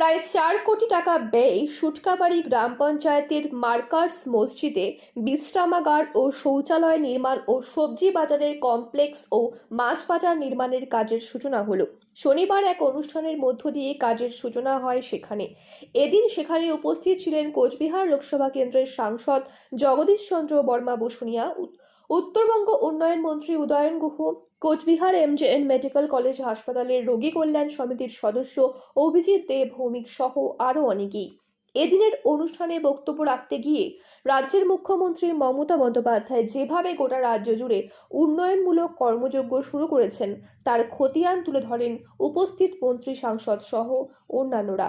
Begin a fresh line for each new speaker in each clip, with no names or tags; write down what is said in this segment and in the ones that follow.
প্রায় চার কোটি টাকা ব্যয়ে সুটকাবাড়ি গ্রাম পঞ্চায়েতের মার্কার্স মসজিদে বিশ্রামাগার ও শৌচালয় নির্মাণ ও সবজি বাজারের কমপ্লেক্স ও মাছ বাজার নির্মাণের কাজের সূচনা হলো। শনিবার এক অনুষ্ঠানের মধ্য দিয়ে কাজের সূচনা হয় সেখানে। এদিন সেখানে উপস্থিত ছিলেন কোচবিহার লোকসভা কেন্দ্রের সাংসদ জগদীশ চন্দ্র বর্মা বসুনিয়া উত্তরবঙ্গ উন্নয়ন মন্ত্রী Udayan Guha, Cooch Behar MJN medical college হাসপাতালের রোগী কল্যাণ সমিতির সদস্য অভিজিৎ দেব ভৌমিক সহ আরও অনেকেই। এদিনের অনুষ্ঠানে বক্তব্য রাখতে গিয়ে রাজ্যের মুখ্যমন্ত্রী মমতা বন্দ্যোপাধ্যায় যেভাবে গোটা রাজ্য জুড়ে উন্নয়নমূলক কর্মযজ্ঞ শুরু করেছেন, তার খতিয়ান তুলে ধরেন উপস্থিত মন্ত্রী সাংসদ সহ অন্যান্যরা।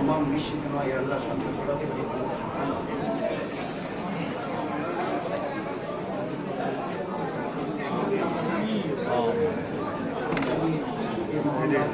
আমার মিশন নয় আল্লাহ সামনে ছড়াতে পারি এ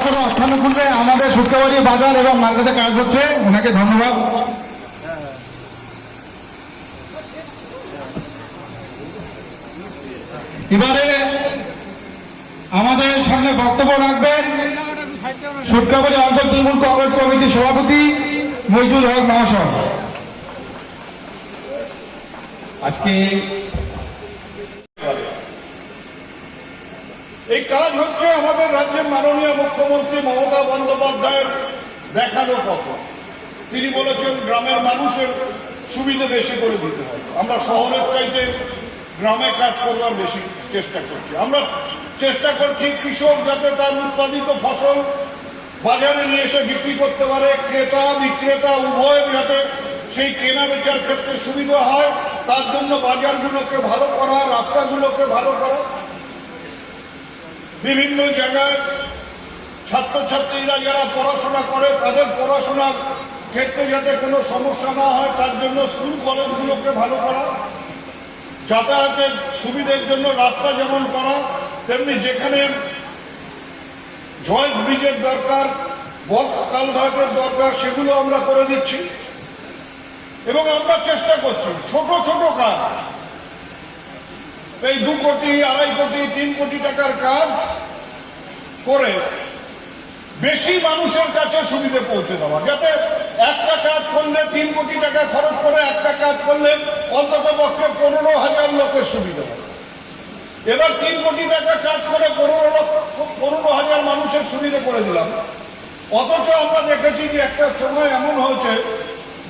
কোনো অর্থানুকূল্যে আমাদের সুটকাবাড়ি বাজার এবং মার্কেটে কাজ হচ্ছে। ওনাকে ধন্যবাদ। এবারে আমাদের সামনে বক্তব্য রাখবেন সুটকাবাড়ি অঞ্চল তৃণমূল কংগ্রেস কমিটির সভাপতি মইজুল হক মহাশয়।
আজকে কাজ হচ্ছে আমাদের রাজ্যের মাননীয় মুখ্যমন্ত্রী মমতা বন্দ্যোপাধ্যায়ের দেখানো পথ তিনি বলেছেন, গ্রামের মানুষের সুবিধা বেশি করে দিতে হবে। আমরা শহরের চাইতে গ্রামে কাজ করবার বেশি চেষ্টা করছি। আমরা চেষ্টা করছি কৃষক যাতে তার উৎপাদিত ফসল বাজারে নিয়ে এসে বিক্রি করতে পারে। ক্রেতা, বিক্রেতা উভয় যাতে সেই কেনা বেচার ক্ষেত্রে সুবিধা হয়। তার জন্য বাজারগুলোকে ভালো করা, রাস্তাগুলোকে ভালো করা। বিভিন্ন জায়গায় ছাত্রছাত্রীরা যারা পড়াশোনা করে, তাদের পড়াশোনার ক্ষেত্রে যাতে কোনো সমস্যা না হয়, তার জন্য স্কুল কলেজগুলোকে ভালো করা, যাতায়াতের সুবিধের জন্য রাস্তা যেমন করা, তেমনি যেখানে জয়েন্ট ব্রিজের দরকার, বক্স কালভার্টের দরকার, সেগুলো আমরা করে দিচ্ছি। এবং আমরা চেষ্টা করছি, ছোট ছোট কাজ। এই দু কোটি, আড়াই কোটি, তিন কোটি টাকার কাজ করে বেশি মানুষের কাছে সুবিধে পৌঁছে দেওয়া। যাতে একটা কাজ করলে তিন কোটি টাকা খরচ করে একটা কাজ করলে অন্তত পক্ষে পনেরো হাজার লোকের সুবিধা হয় এবার তিন কোটি টাকা কাজ করে পনেরো লক্ষ, পনেরো হাজার মানুষের সুবিধা করে দিলাম। অথচ আমরা দেখেছি যে একটা সময় এমন হয়েছে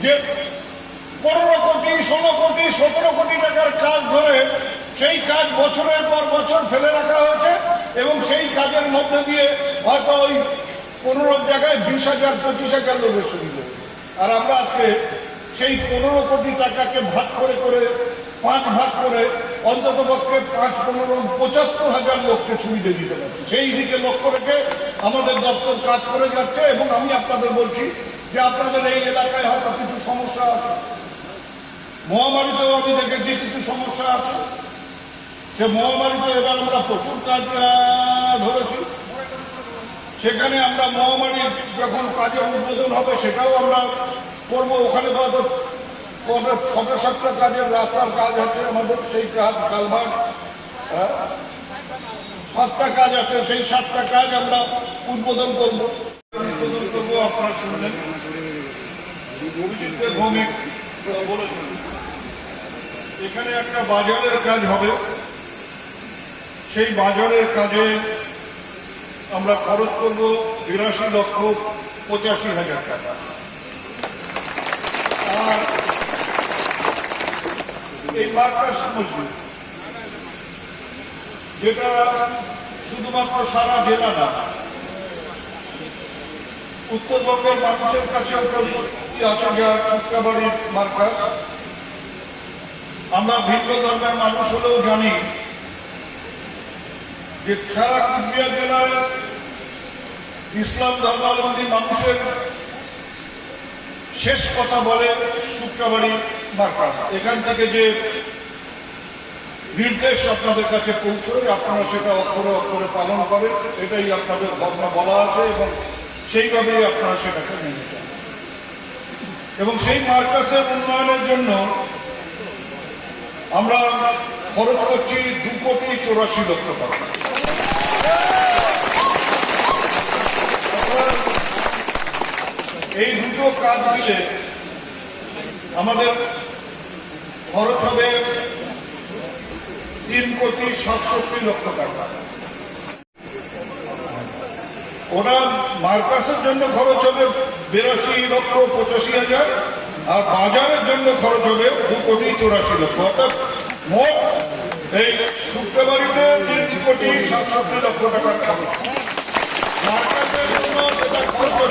যে পনেরো কোটি, ষোলো কোটি, সতেরো কোটি টাকার কাজ ধরে সেই কাজ বছরের পর বছর ফেলে রাখা হয়েছে। এবং সেই কাজের মধ্যে দিয়ে হয়তো ওই পনেরো জায়গায় বিশ হাজার, পঁচিশ হাজার লোকের সুবিধা আর আমরা আজকে সেই পনেরো কোটি টাকাকে ভাগ করে করে, পাঁচ ভাগ করে অন্তত পক্ষে পাঁচ, পনেরো, পঁচাত্তর হাজার লোককে সুবিধা দিতে পারছি। সেই দিকে লক্ষ্য রেখে আমাদের দপ্তর কাজ করে যাচ্ছে এবং আমি আপনাদের বলছি যে আপনাদের এই এলাকায় হয়তো কিছু সমস্যা আছে। মহামারীতেও আমি দেখেছি কিছু সমস্যা আছে। সে মহামারীতে এবার আমরা প্রচুর কাজ ধরেছি। সেখানে আমরা মহামারীর যখন কাজের উদ্বোধন হবে, সেটাও আমরা করব। ওখানে হয়তো কত ছটা সাতটা কাজের রাস্তার কাজ আছে আমাদের, সেই কাজ কালভার সাতটা কাজ আছে, সেই সাতটা কাজ আমরা উদ্বোধন করব। উদ্বোধন করব, আপনারা শুনলেন। ভৌমিক বলেছেন এখানে একটা বাজারের কাজ হবে। সেই বাজারের কাজে আমরা খরচ করব বিরাশি লক্ষ পঁচাশি হাজার টাকা। আর এই মার্কাস মসজিদ, যেটা শুধুমাত্র সারা জেলা না, উত্তরবঙ্গের মানুষের কাছে আছে যা সূত্রাবাড়ির মার্কাজ আমরা ভিন্ন ধর্মের মানুষ হলেও জানি যে সারা কুচবিহার জেলায় ইসলাম ধর্মাবলম্বী মানুষের শেষ কথা বলে শুক্রবাড়ি মার্কাজ এখান থেকে যে নির্দেশ আপনাদের কাছে পৌঁছয় আপনারা সেটা অক্ষরে অক্ষরে পালন করেন, এটাই আপনাদের ধর্ম বলা আছে এবং সেইভাবেই আপনারা সেটাকে মেনে যান এবং সেই মার্কাসের উন্নয়নের জন্য আমরা খরচ করছি দু কোটি চৌরাশি লক্ষ টাকা। এই দুটো কাজ মিলে আমাদের খরচ হবে তিন কোটি সাতষট্টি লক্ষ টাকা। ওরা মার্কাসের জন্য খরচ হবে বিরাশি লক্ষ পঁচাশি হাজার, আর বাজারের জন্য খরচ হবে দু কোটি চৌরাশি লক্ষ। অর্থাৎ মোট এই শুক্রবারিতে তিন কোটি সাতষট্টি লক্ষ টাকার জন্য যেটা খরচ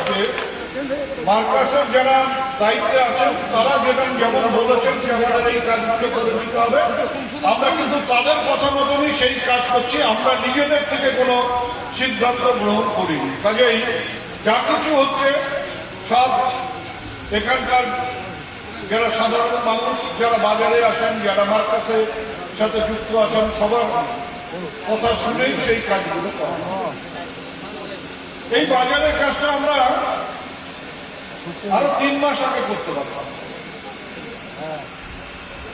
যারা দায়িত্বে আছেন, তারা যেটা যেমন বলেছেন আমাদের এই কাজগুলো করে দিতে হবে। আমরা কিন্তু তাদের কথা মতনই সেই কাজ করছি, আমরা নিজেদের থেকে কোনো সিদ্ধান্ত গ্রহণ করিনি। কাজেই যা কিছু হচ্ছে, সব এখানকার যারা সাধারণ মানুষ, যারা বাজারে আসেন, যারা মার্কাসের সাথে যুক্ত আছেন সবার কথা শুনেই সেই কাজগুলো এই বাজারের কাজটা আমরা আরও তিন মাস আগে করতে পারতাম।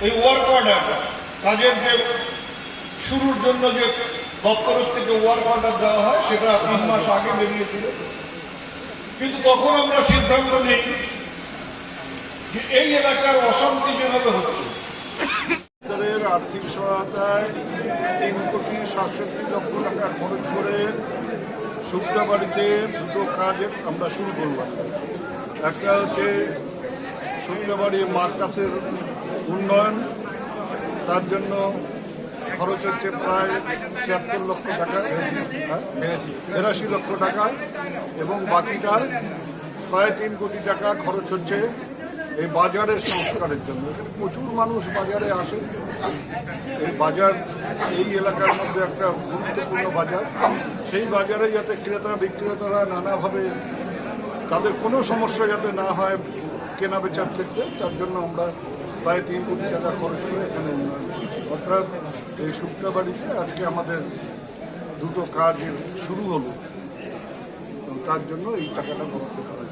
এই ওয়ার্ক অর্ডার, কাজের যে শুরুর জন্য যে দপ্তরের থেকে ওয়ার্ক অর্ডার দেওয়া হয়, সেটা তিন মাস আগে বেরিয়েছিল। কিন্তু তখন আমরা সিদ্ধান্ত নিই যে এই এলাকার অশান্তি যেভাবে হচ্ছে
আর্থিক সহায়তায় তিন কোটি সাতষট্টি লক্ষ টাকা খরচ করে শুক্রাবাড়িতে দুটো কাজ আমরা শুরু করলাম একটা হচ্ছে শুক্রাবাড়ি মার্কাসের উন্নয়ন, তার জন্য খরচ হচ্ছে প্রায় ছিয়াত্তর লক্ষ টাকা? বিরাশি লক্ষ টাকা, এবং বাকিটা প্রায় তিন কোটি টাকা খরচ হচ্ছে এই বাজারের সংস্কারের জন্য। এখানে প্রচুর মানুষ বাজারে আসে। এই বাজার, এই এলাকার মধ্যে একটা গুরুত্বপূর্ণ বাজার। সেই বাজারে যাতে ক্রেতা, বিক্রেতারা নানাভাবে তাদের কোনো সমস্যা যাতে না হয় কেনা বেচার ক্ষেত্রে, তার জন্য আমরা প্রায় তিন কোটি টাকা খরচ করে এখানে অর্থাৎ এই শুক্রবাড়িতে আজকে আমাদের দুটো কাজ শুরু হলো। তার জন্য এই টাকাটা বরাদ্দ করা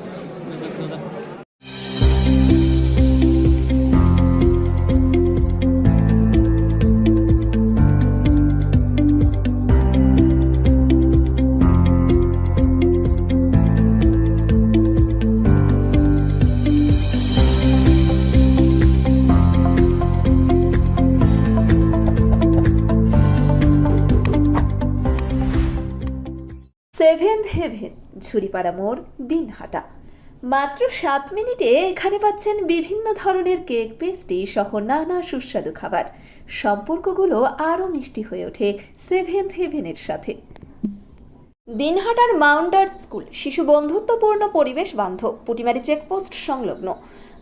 হেভেন ঝুড়িপাড়া মোড়, দিনহাটা। মাত্র সাত মিনিটে এখানে পাচ্ছেন বিভিন্ন ধরনের কেক পেস্ট্রি সহ নানা সুস্বাদু খাবার। সম্পর্কগুলো আরও মিষ্টি হয়ে ওঠে সেভেন্থ হেভেনের সাথে। দিনহাটার মাউন্ডার স্কুল, শিশু বন্ধুত্বপূর্ণ পরিবেশ বান্ধব, পুটিমারি চেকপোস্ট সংলগ্ন।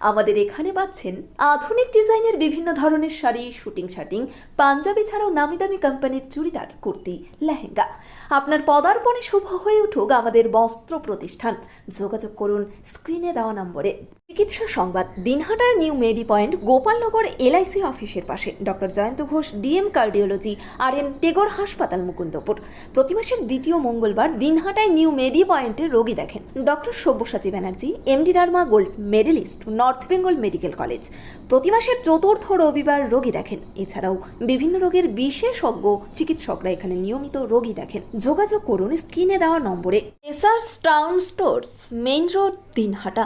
আমাদের এখানে পাচ্ছেন আধুনিক ডিজাইনের বিভিন্ন ধরনের শাড়ি, শুটিং, শাটিং, পাঞ্জাবি ছাড়াও নামি দামি কোম্পানির চুড়িদার, কুর্তি, লেহেঙ্গা। আপনার পদার্পণে শুভ হয়ে উঠুক আমাদের বস্ত্র প্রতিষ্ঠান। যোগাযোগ করুন স্ক্রিনে দেওয়া নম্বরে। চিকিৎসা সংবাদ, দিনহাটার new medi point, Gopalnagar LIC অফিসের পাশে। Doctor Jayanta Ghosh, DM cardiology R N Tagore হাসপাতাল, মুকুন্দপুর। প্রতি মাসের দ্বিতীয় মঙ্গলবার দিনহাটায় নিউ মেডি পয়েন্টে রোগী দেখেন। Doctor Sabyasachi Banerjee, MD derma gold medallist north Bengal medical college. প্রতি মাসের চতুর্থ রবিবার রোগী দেখেন। এছাড়াও বিভিন্ন রোগের বিশেষজ্ঞ, চিকিৎসকরা এখানে নিয়মিত রোগী দেখেন। যোগাযোগ করুন স্ক্রিনে দেওয়া নম্বরে। এসার্স town stores, main road Dinhata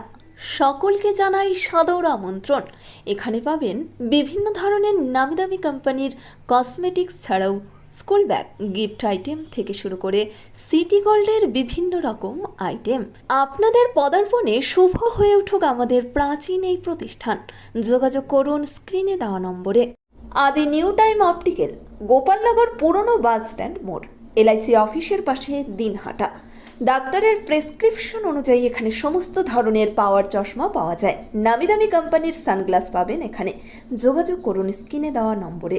সকলকে জানাই সাদর আমন্ত্রণ। এখানে পাবেন বিভিন্ন ধরনের নামি দামি কোম্পানির কসমেটিক্স ছাড়াও স্কুল ব্যাগ, গিফট আইটেম থেকে শুরু করে সিটি গোল্ডের বিভিন্ন রকম আইটেম। আপনাদের পদার্পণে শুভ হয়ে উঠুক আমাদের প্রাচীন এই প্রতিষ্ঠান। যোগাযোগ করুন স্ক্রিনে দেওয়া নম্বরে। আদি নিউ টাইম অপটিক্যাল, গোপালনগর পুরনো বাস স্ট্যান্ড মোড়, এলআইসি অফিসের পাশে দিনহাটা। ডাক্তারের প্রেসক্রিপশন অনুযায়ী এখানে সমস্ত ধরনের পাওয়ার চশমা পাওয়া যায়। নামি দামি কোম্পানির সানগ্লাস পাবেন এখানে। যোগাযোগ করুন স্ক্রিনে দেওয়া নম্বরে।